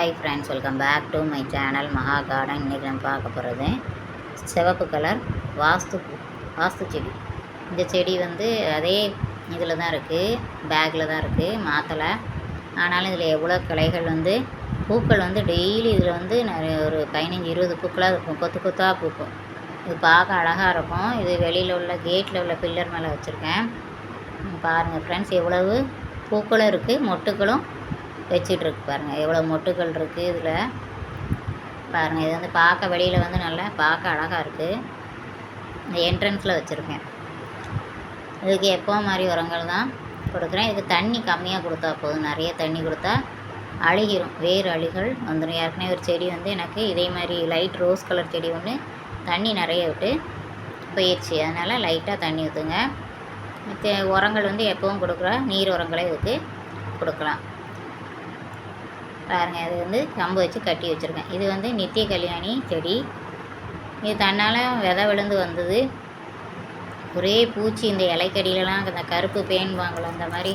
Hi friends welcome back to my channel Maha garden இன்றைக்கி நம்ம பார்க்க போகிறது சிவப்பு கலர் வாஸ்து பூ வாஸ்து செடி. இந்த செடி வந்து அதே இதில் தான் இருக்குது பேக்கில் தான் இருக்குது மாற்றலை ஆனாலும் இதில் எவ்வளோ கிளைகள் வந்து பூக்கள் வந்து டெய்லி இதில் வந்து நிறைய ஒரு பதினஞ்சு இருபது பூக்களாக இருக்கும். கொத்து கொத்தாக பூக்கும். இது பார்க்க அழகாக இருக்கும். இது வெளியில் உள்ள கேட்டில் உள்ள பில்லர் மேலே வச்சுருக்கேன். பாருங்கள் ஃப்ரெண்ட்ஸ் எவ்வளவு பூக்களும் இருக்குது மொட்டுக்களும் வச்சிட்ருக்கு பாருங்கள் எவ்வளோ மொட்டுக்கள் இருக்குது இதில். பாருங்கள் இது வந்து பார்க்க வெளியில் வந்து நல்லா பார்க்க அழகாக இருக்குது இந்த என்ட்ரன்ஸில் வச்சுருக்கேன். இதுக்கு எப்போ மாதிரி உரங்கள் தான் கொடுக்குறேன். இதுக்கு தண்ணி கம்மியாக கொடுத்தா போதும். நிறைய தண்ணி கொடுத்தா அழுகிரும். வேர் அழுகல் வந்துடும் ஏற்கனவே ஒரு செடி வந்து எனக்கு இதே மாதிரி லைட் ரோஸ் கலர் செடி ஒன்று தண்ணி நிறைய விட்டு போயிடுச்சு அதனால் லைட்டாக தண்ணி ஊற்றுங்க மற்ற உரங்கள் வந்து எப்பவும் கொடுக்குற நீர் உரங்களே ஊற்றி கொடுக்கலாம். பாருங்கள் இது வந்து கம்பு வச்சு கட்டி வச்சுருக்கேன். இது வந்து நித்திய கல்யாணி செடி. இது தன்னால் விதை விழுந்து வந்தது. ஒரே பூச்சி இந்த இலைக்கடியிலலாம் இந்த கருப்பு பேன் வாங்கலாம் அந்த மாதிரி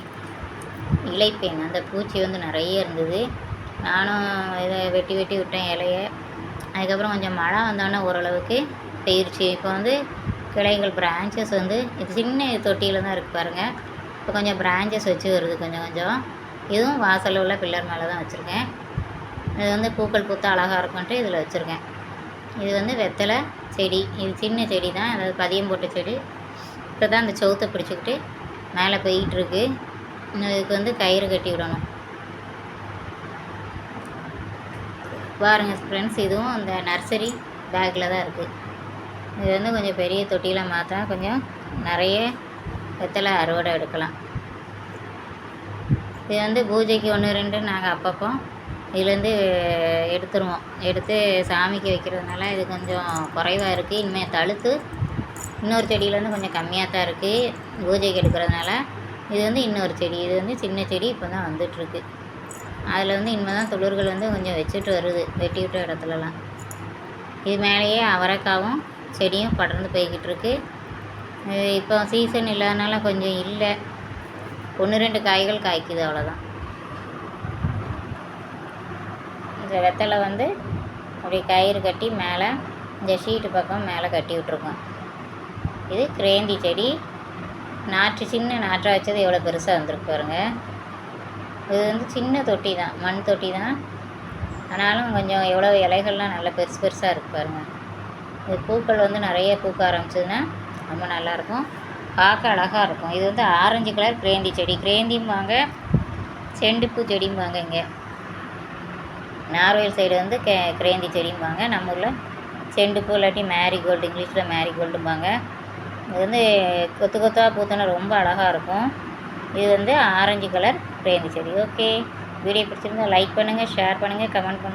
இலைப்பேன் அந்த பூச்சி வந்து நிறைய இருந்தது. நானும் இதை வெட்டி வெட்டி விட்டேன் இலையை. அதுக்கப்புறம் கொஞ்சம் மழை வந்தோடனே ஓரளவுக்கு போயிடுச்சு இப்போ வந்து கிளைகள் பிரான்ச்சஸ் வந்து இது சின்ன தொட்டியில் தான் இருக்குது பாருங்கள் இப்போ கொஞ்சம் பிரான்ச்சஸ் வச்சு வருது கொஞ்சம் கொஞ்சம். இதுவும் வாசலில் உள்ள பில்லர் மேலே தான் வச்சுருக்கேன். இது வந்து பூக்கள் பூத்தா அழகாக இருக்குன்ட்டு இதில் வச்சுருக்கேன். இது வந்து வெத்தலை செடி. இது சின்ன செடி தான். அதாவது பதியம் போட்ட செடி. இப்போ தான் அந்த சவுத்தை பிடிச்சிக்கிட்டு மேலே போயிட்டுருக்கு இன்னும் இதுக்கு வந்து கயிறு கட்டி விடணும். பாருங்கள் ஃப்ரெண்ட்ஸ் இதுவும் அந்த நர்சரி பேக்கில் தான் இருக்குது இது வந்து கொஞ்சம் பெரிய தொட்டியில் மாற்றா கொஞ்சம் நிறைய வெத்தலை அறுவடை எடுக்கலாம். இது வந்து பூஜைக்கு ஒன்று ரெண்டு நாங்கள் அப்பப்போ இதுலேருந்து எடுத்துருவோம். எடுத்து சாமிக்கு வைக்கிறதுனால இது கொஞ்சம் குறைவாக இருக்குது இனிமேல் தழுத்து இன்னொரு செடியிலேருந்து கொஞ்சம் கம்மியாக தான் இருக்குது பூஜைக்கு எடுக்கிறதுனால இது வந்து இன்னொரு செடி இது வந்து சின்ன செடி இப்போ தான் வந்துட்டுருக்கு. அதில் வந்து இனிமேல் தான் துளிர்கள் வந்து கொஞ்சம் வச்சுட்டு வருது வெட்டி விட்ட இடத்துலலாம். இது மேலேயே அவரைக்காவும் செடியும் படர்ந்து போய்கிட்டு இருக்கு. இப்போ சீசன் இல்லாதனால கொஞ்சம் இல்லை. ஒன்று ரெண்டு காய்கள் காய்க்குது அவ்வளோதான் இந்த வெத்தலை வந்து அப்படி கயிறு கட்டி மேலே இந்த ஷீட்டு பக்கம் மேலே கட்டி விட்ருக்கோம் இது கிரேந்தி செடி. நாற்று சின்ன நாற்றாக வச்சது எவ்வளோ பெருசாக வந்திருக்கு பாருங்க. இது வந்து சின்ன தொட்டி தான் மண் தொட்டி தான் ஆனாலும் கொஞ்சம் எவ்வளோ இலைகள்லாம் நல்லா பெருசு பெருசாக இருக்குது பாருங்கள் இது பூக்கள் வந்து நிறைய பூக்க ஆரம்பிச்சதுன்னா ரொம்ப நல்லாயிருக்கும் பார்க்க அழகாக இருக்கும். இது வந்து ஆரஞ்சு கலர் கிரேந்தி செடி. கிரேந்திம்பாங்க செண்டுப்பூ செடிம்பாங்க இங்கே. நார்வேல் சைடு வந்து கே கிரேந்தி செடிம்பாங்க நம்ம ஊரில் செண்டுப்பூ இல்லாட்டி மேரிகோல்டு இங்கிலீஷில் மேரிகோல்டும்பாங்க இது வந்து கொத்து கொத்தாக பூத்தோன்னா ரொம்ப அழகாக இருக்கும். இது வந்து ஆரஞ்சு கலர் கிரேந்தி செடி. ஓகே. வீடியோ பிடிச்சிருந்தா லைக் பண்ணுங்கள் ஷேர் பண்ணுங்கள் கமெண்ட் பண்ணுங்கள்